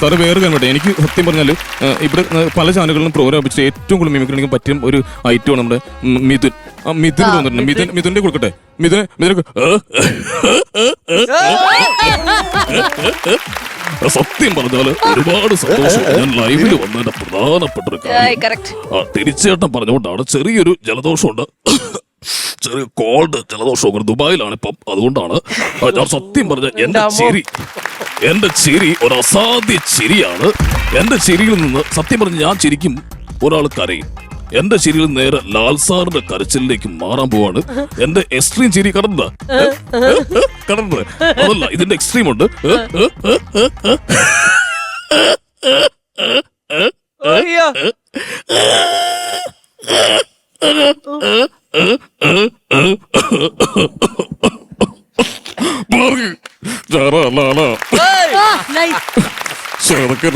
Sir വേറെ കാര്യം പറയട്ടെ. എനിക്ക് സത്യം പറഞ്ഞാൽ ഇവിടെ പല ചാനലുകളിലും പ്രോഗ്രാം വെച്ചിട്ട് ഏറ്റവും കൂടുതൽ മിമിക്രി എനിക്ക് പറ്റിയ ഒരു ഐറ്റമാണ് നമ്മുടെ മിഥുൻ. മിഥുൻ തോന്നിട്ടുണ്ട് മിഥുൻ മിഥുന്റെ കൊടുക്കട്ടെ. മിഥുൻ മിഥുൻ സത്യം പറഞ്ഞാൽ ഒരുപാട് സന്തോഷം. ഞാൻ ലൈവിൽ വന്നതിന്റെ പ്രധാനപ്പെട്ട ഒരു കാര്യം. തിരിച്ചേട്ടൻ പറഞ്ഞുകൊണ്ടാണ് ചെറിയൊരു ജലദോഷമുണ്ട്. ചെറിയ കോൾഡ് ജലദോഷം ദുബായിലാണ് ഇപ്പം. അതുകൊണ്ടാണ് ഞാൻ സത്യം പറഞ്ഞ എന്റെ ചിരി. എന്റെ ചിരി ഒരു അസാധ്യ ചിരിയാണ് എന്റെ ചിരിയിൽ നിന്ന് സത്യം പറഞ്ഞ് ഞാൻ ചിരിക്കും ഒരാൾ കരയും എന്റെ ചിരിയിൽ നേരെ ലാൽ സാറിന്റെ കരച്ചിലേക്ക് മാറാൻ പോവാണ് എന്റെ എക്സ്ട്രീം ചിരി കടന്നത് കടന്നത് അതല്ല ഇതിന്റെ എക്സ്ട്രീം ഉണ്ട്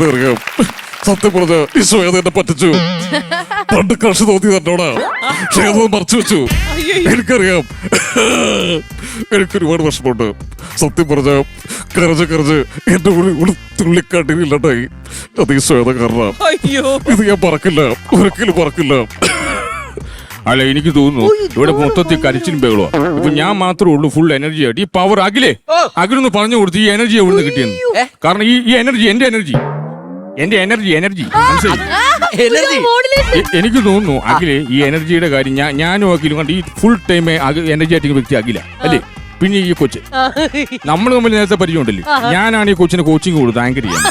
അറിയാം സത്യം പറഞ്ഞ ഈ ശ്വേത എന്നെ പറ്റിച്ചു. പണ്ട് കൃഷി തോന്നി തന്നോടാ ശ്വേത മറച്ചു വെച്ചു. എനിക്കറിയാം. എനിക്ക് ഒരുപാട് വിഷമമുണ്ട്. സത്യം പറഞ്ഞ കരച്ച് കരച്ച് എന്റെ ഉള്ളിൽ ഉള്ളി തുള്ളിക്കാട്ടിനില്ലാണ്ടായി അത് ഈ ശ്വേത കാരണം. അയ്യോ. ഇത് ഞാൻ പറക്കില്ല ഒരിക്കലും പറക്കില്ല അല്ല എനിക്ക് തോന്നുന്നു ഇവിടെ മൊത്തത്തിൽ കരിച്ചിലും ബഹളോ ഇപ്പൊ ഞാൻ മാത്രമേ ഉള്ളൂ ഫുൾ എനർജി ആയിട്ട്. ഈ പവർ അഖിലേ അഖിലൊന്ന് പറഞ്ഞു കൊടുത്ത് ഈ എനർജി എവിടുന്ന് കിട്ടിയെന്ന്. കാരണം ഈ ഈ എനർജി എന്റെ എനർജി എന്റെ എനർജി എനർജി എനിക്ക് തോന്നുന്നു അഖിലെ ഈ എനർജിയുടെ കാര്യം ഞാൻ ഞാനും അഖിലും കണ്ട് ഈ ഫുൾ ടൈം എനർജി ആയിട്ട് വ്യക്തി അഖില അല്ലേ? പിന്നെ ഈ കൊച്ച്. നമ്മൾ തമ്മിൽ നേരത്തെ പരിചയമുണ്ടല്ലേ. ഞാനാണ് ഈ കൊച്ചിന് കോച്ചിങ് കൊടുത്ത് ആങ്കർ ചെയ്യാൻ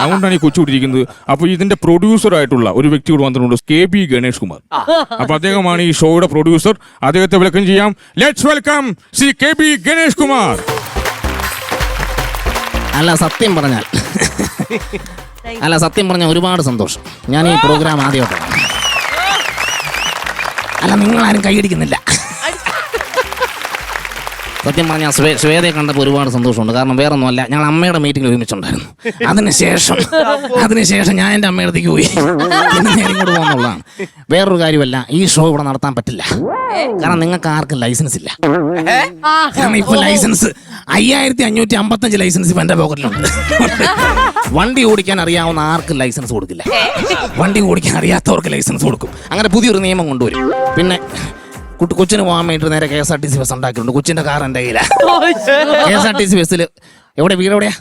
അതുകൊണ്ടാണ് ഈ കൊച്ചു കൊടുത്തിരിക്കുന്നത് അപ്പൊ ഇതിന്റെ പ്രൊഡ്യൂസർ ആയിട്ടുള്ള ഒരു വ്യക്തി കൂടെ വന്നിട്ടുണ്ട് കെ പി ഗണേഷ് കുമാർ. അപ്പൊ അദ്ദേഹമാണ് ഈ ഷോയുടെ പ്രൊഡ്യൂസർ അദ്ദേഹത്തെ വിളക്കം ചെയ്യാം. Let's welcome Shri K P Ganesh Kumar. അല്ല സത്യം പറഞ്ഞാൽ അല്ല സത്യം പറഞ്ഞാൽ ഒരുപാട് സന്തോഷം. ഞാൻ ഈ പ്രോഗ്രാം ആദ്യമായിട്ടാണ്. അല്ല നിങ്ങളാരും കൈയടിക്കുന്നില്ല. സത്യം പറഞ്ഞാൽ ശ്വേ ശ്വേതയെ കണ്ടപ്പോൾ ഒരുപാട് സന്തോഷമുണ്ട്. കാരണം വേറെ ഒന്നുമല്ല ഞങ്ങൾ അമ്മയുടെ മീറ്റിംഗിൽ ഒരുമിച്ചുണ്ടായിരുന്നു. അതിനുശേഷം അതിനുശേഷം ഞാൻ എന്റെ അമ്മയുടെ അടുത്തേക്ക് പോയി. പിന്നെ നേരെ ഇങ്ങോട്ട് പോകുന്നുള്ളതാണ് വേറൊരു കാര്യമല്ല ഈ ഷോ ഇവിടെ നടത്താൻ പറ്റില്ല. കാരണം നിങ്ങൾക്ക് ആർക്കും ലൈസൻസ് ഇല്ല. കാരണം ഇപ്പൊ ലൈസൻസ് അയ്യായിരത്തി അഞ്ഞൂറ്റി അമ്പത്തഞ്ച് ലൈസൻസ് ഇപ്പൊ എന്റെ പോക്കറ്റിലുണ്ട് വണ്ടി ഓടിക്കാൻ അറിയാവുന്ന ആർക്കും ലൈസൻസ് കൊടുക്കില്ല. വണ്ടി ഓടിക്കാൻ അറിയാത്തവർക്ക് ലൈസൻസ് കൊടുക്കും. അങ്ങനെ പുതിയൊരു നിയമം കൊണ്ടുവരും. പിന്നെ കുട്ടി കൊച്ചിന് പോകാൻ വേണ്ടി നേരെ K S R T C bus ഉണ്ടാക്കിയിട്ടുണ്ട്. കൊച്ചിന്റെ കാർ എന്റെ കയ്യിലാണ് K S R T C ബസ്സിൽ എവിടെ വീട് എവിടെയാ?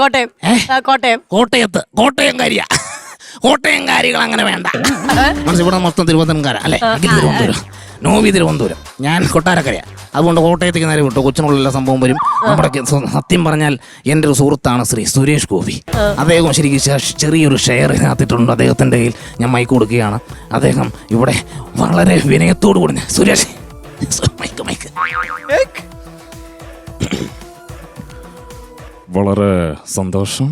കോട്ടയം. കോട്ടയം കോട്ടയത്ത് കോട്ടയം. കോട്ടയത്ത്. കോട്ടയം കാര്യങ്ങൾ അങ്ങനെ വേണ്ട. മനസ്സിൽ ഇവിടെ മൊത്തം തിരുവനന്തപുരംകാരാ അല്ലെ? അഖിൽ തിരുവനന്തപുരം. നോവി തിരുവനന്തപുരം ഞാൻ കൊട്ടാരക്കരയാ. അതുകൊണ്ട് കോട്ടയത്തേക്ക് നേരെ വിട്ടു. കൊച്ചിനുള്ള എല്ലാ സംഭവം വരും. നമ്മുടെ സത്യം പറഞ്ഞാൽ എന്റെ ഒരു സുഹൃത്താണ് ശ്രീ സുരേഷ് ഗോപി. അദ്ദേഹം ശരിക്കും ചെറിയൊരു ഷെയർ ഇതിനകത്തിട്ടുണ്ട്. അദ്ദേഹത്തിന്റെ കയ്യിൽ ഞാൻ മൈക്ക് കൊടുക്കുകയാണ്. അദ്ദേഹം ഇവിടെ വളരെ വിനയത്തോടു കൂടി സുരേഷ് മൈക്ക് മൈക്ക് വളരെ സന്തോഷം.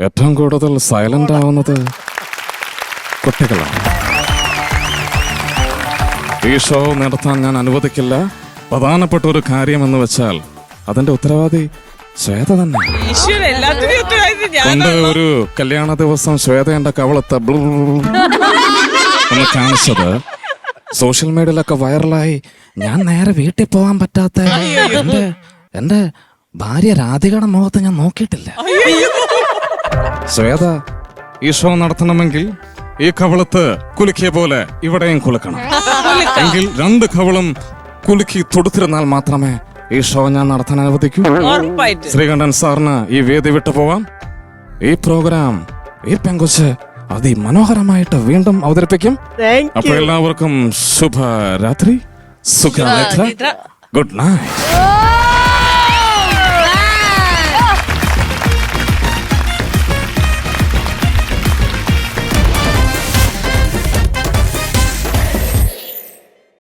ഏറ്റവും കൂടുതൽ സൈലന്റ് ആവുന്നത് കുട്ടികളാണ്. ഈ ഷോ നടത്താൻ ഞാൻ അനുവദിക്കില്ല. പ്രധാനപ്പെട്ട ഒരു കാര്യം എന്ന് വെച്ചാൽ അതിന്റെ ഉത്തരവാദി ശ്വേത തന്നെ. പണ്ട് ഒരു കല്യാണ ദിവസം ശ്വേതയുടെ കവളത്ത് ബ്ലൂ ഒന്ന് കാണിച്ചത് സോഷ്യൽ മീഡിയയിലൊക്കെ വൈറലായി. ഞാൻ നേരെ വീട്ടിൽ പോകാൻ പറ്റാത്ത എന്റെ എന്റെ ഭാര്യ രാധികയുടെ മുഖത്ത് ഞാൻ നോക്കിയിട്ടില്ല. ശ്വേത ഈ ഷോ നടത്തണമെങ്കിൽ ഈ കവളത്ത് കുലുക്കിയ പോലെ ഇവിടെയും കുലുക്കണം. എങ്കിൽ രണ്ട് കവളും കുലുക്കി തൊടുത്തിരുന്നാൽ മാത്രമേ ഈ ഷോ ഞാൻ നടത്താൻ അനുവദിക്കൂ. ശ്രീകണ്ഠൻ സാറിന് ഈ വേദി വിട്ടു പോവാം. ഈ പ്രോഗ്രാം ഈ പെങ്കൊച്ച് അതിമനോഹരമായിട്ട് വീണ്ടും അവതരിപ്പിക്കും. അപ്പൊ എല്ലാവർക്കും ശുഭരാത്രി. സുഖ ഗുഡ് നൈറ്റ്